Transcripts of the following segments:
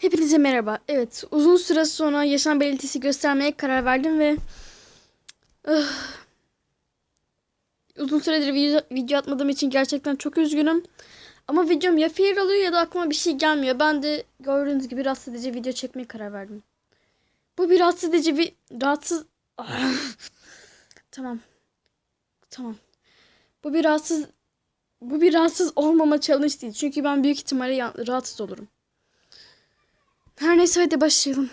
Hepinize merhaba. Evet, uzun süre sonra yaşam belirtisi göstermeye karar verdim ve Ah. uzun süredir video, video atmadığım için gerçekten çok üzgünüm. Ama videom ya fail oluyor ya da aklıma bir şey gelmiyor. Ben de gördüğünüz gibi rahatsız edici video çekmeye karar verdim. Bu bir rahatsız edici bir rahatsız Ah. Tamam. Tamam. Bu bir rahatsız bu bir rahatsız olmama challenge değil. Çünkü ben büyük ihtimalle rahatsız olurum. Her neyse hadi başlayalım.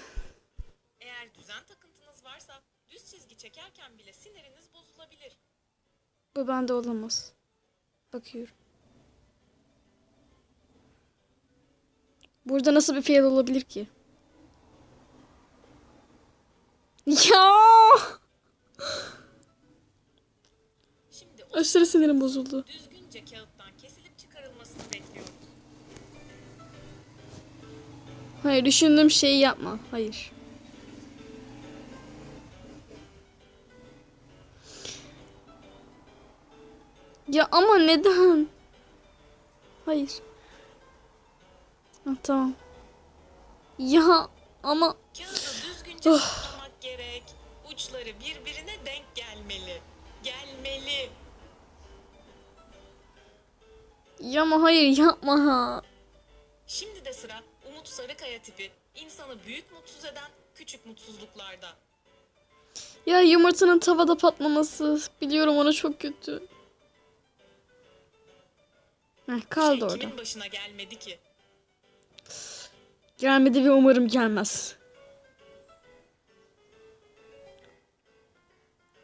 Eğer düzen takıntınız varsa düz çizgi çekerken bile siniriniz bozulabilir. Bu bende olamaz. Bakıyorum. Burada nasıl bir fail olabilir ki? Ya! Şimdi Aşırı sinirim bozuldu. düzgünce kağıttan Hayır düşündüğüm şeyi yapma. Hayır. Ya ama neden? Hayır. Ha, tamam. Ya ama Kağıdı düzgünce katlamak gerek. Uçları birbirine denk gelmeli. Gelmeli. ya ama hayır yapma ha. Şimdi de sıra Umut Sarıkaya tipi insanı büyük mutsuz eden küçük mutsuzluklarda. Ya yumurtanın tavada patlaması. Biliyorum ona çok kötü. Heh, kaldı şey orada. kimin başına gelmedi ki? Gelmedi ve umarım gelmez.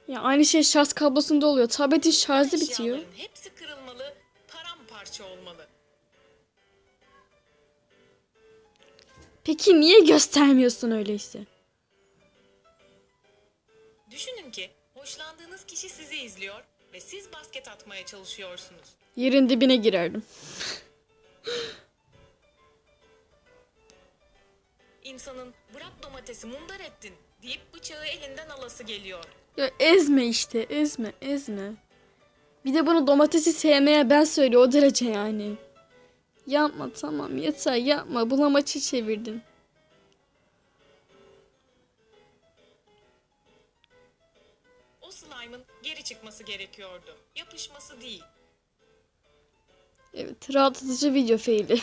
Ya aynı şey şarj kablosunda oluyor. Tabletin şarjı bitiyor. Eşyaların hepsi kırılmalı, paramparça olmalı. Peki niye göstermiyorsun öyleyse? Düşünün ki hoşlandığınız kişi sizi izliyor ve siz basket atmaya çalışıyorsunuz. Yerin dibine girerdim. İnsanın bırak domatesi mundar ettin deyip bıçağı elinden alası geliyor. Ya ezme işte ezme ezme. Bir de bunu domatesi sevmeye ben söylüyor o derece yani. Yapma tamam yeter yapma bulamaçı çevirdin. Slime'ın geri çıkması gerekiyordu. Yapışması değil. Evet rahatlatıcı video faili.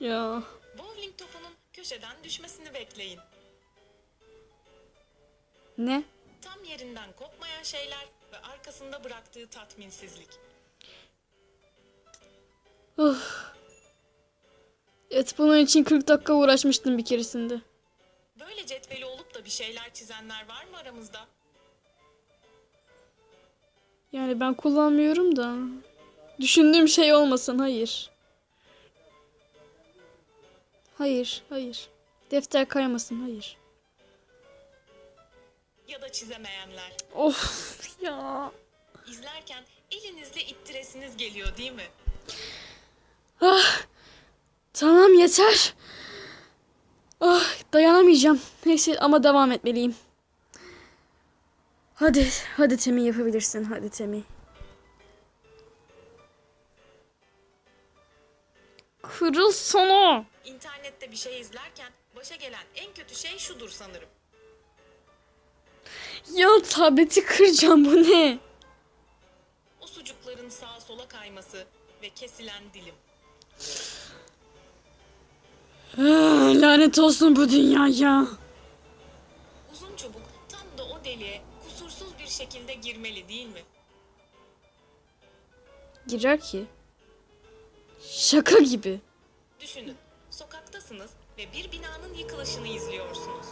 ya Bowling topunun köşeden düşmesini bekleyin. ne? Tam yerinden kopmayan şeyler ve arkasında bıraktığı tatminsizlik. Evet bunun için 40 dakika uğraşmıştım bir keresinde. Böyle cetveli da bir şeyler çizenler var mı aramızda? Yani ben kullanmıyorum da. Düşündüğüm şey olmasın hayır. Hayır hayır. Defter kaymasın hayır. Ya da çizemeyenler. Of ya. İzlerken elinizle ittiresiniz geliyor değil mi? Tamam yeter. Ah dayanamayacağım. Neyse ama devam etmeliyim. Hadi hadi Temi yapabilirsin hadi Temi. Kırıl sana. İnternette bir şey izlerken başa gelen en kötü şey şudur sanırım. Ya tableti kıracağım bu ne? O sucukların sağa sola kayması ve kesilen dilim. Ah, lanet olsun bu dünyaya. Uzun çubuk tam da o deliğe kusursuz bir şekilde girmeli değil mi? Girer ki. Şaka gibi. Düşünün, sokaktasınız ve bir binanın yıkılışını izliyorsunuz.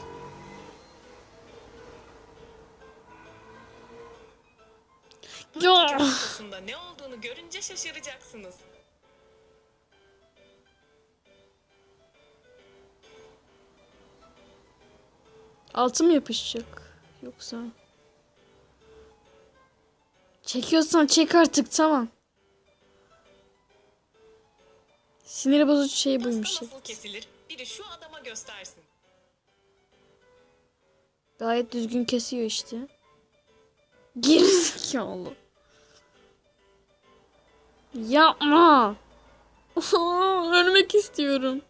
Ya. Ortasında ne olduğunu görünce şaşıracaksınız. Altı mı yapışacak? Yoksa... Çekiyorsan çek artık tamam. Siniri bozucu şey buymuş. Pasta nasıl kesilir? Biri şu adama göstersin. Gayet düzgün kesiyor işte. Gerizekalı. Yapma. Ölmek istiyorum.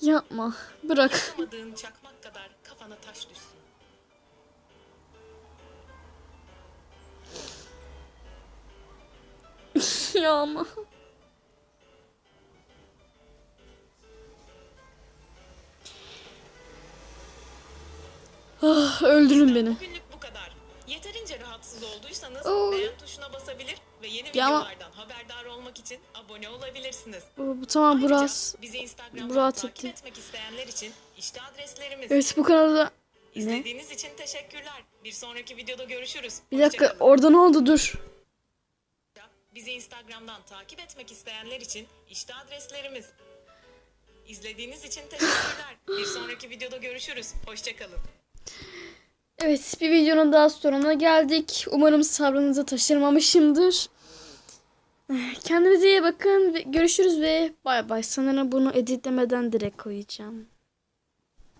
Yapma. Bırak. Yapamadığın çakmak kadar kafana taş düşsün. ya ama. Ah, öldürün beni. Bugünlük bu kadar. Yeterince rahatsız olduysanız Oo. beğen tuşuna basabilir ve yeni Ya ama- videolardan haberdar olmak için abone olabilirsiniz. Bu, bu tamam biraz. bizi Instagram'dan bu rahat takip etti. etmek isteyenler için işte adreslerimiz. Evet bu kanalda. Ne? İzlediğiniz için teşekkürler. Bir sonraki videoda görüşürüz. Bir dakika Hoşça kalın. orada ne oldu dur. Bizi Instagram'dan takip etmek isteyenler için işte adreslerimiz. İzlediğiniz için teşekkürler. Bir sonraki videoda görüşürüz. Hoşçakalın. Evet bir videonun daha sonuna geldik. Umarım sabrınızı taşırmamışımdır. Kendinize iyi bakın görüşürüz ve bay bay. Sanırım bunu editlemeden direkt koyacağım.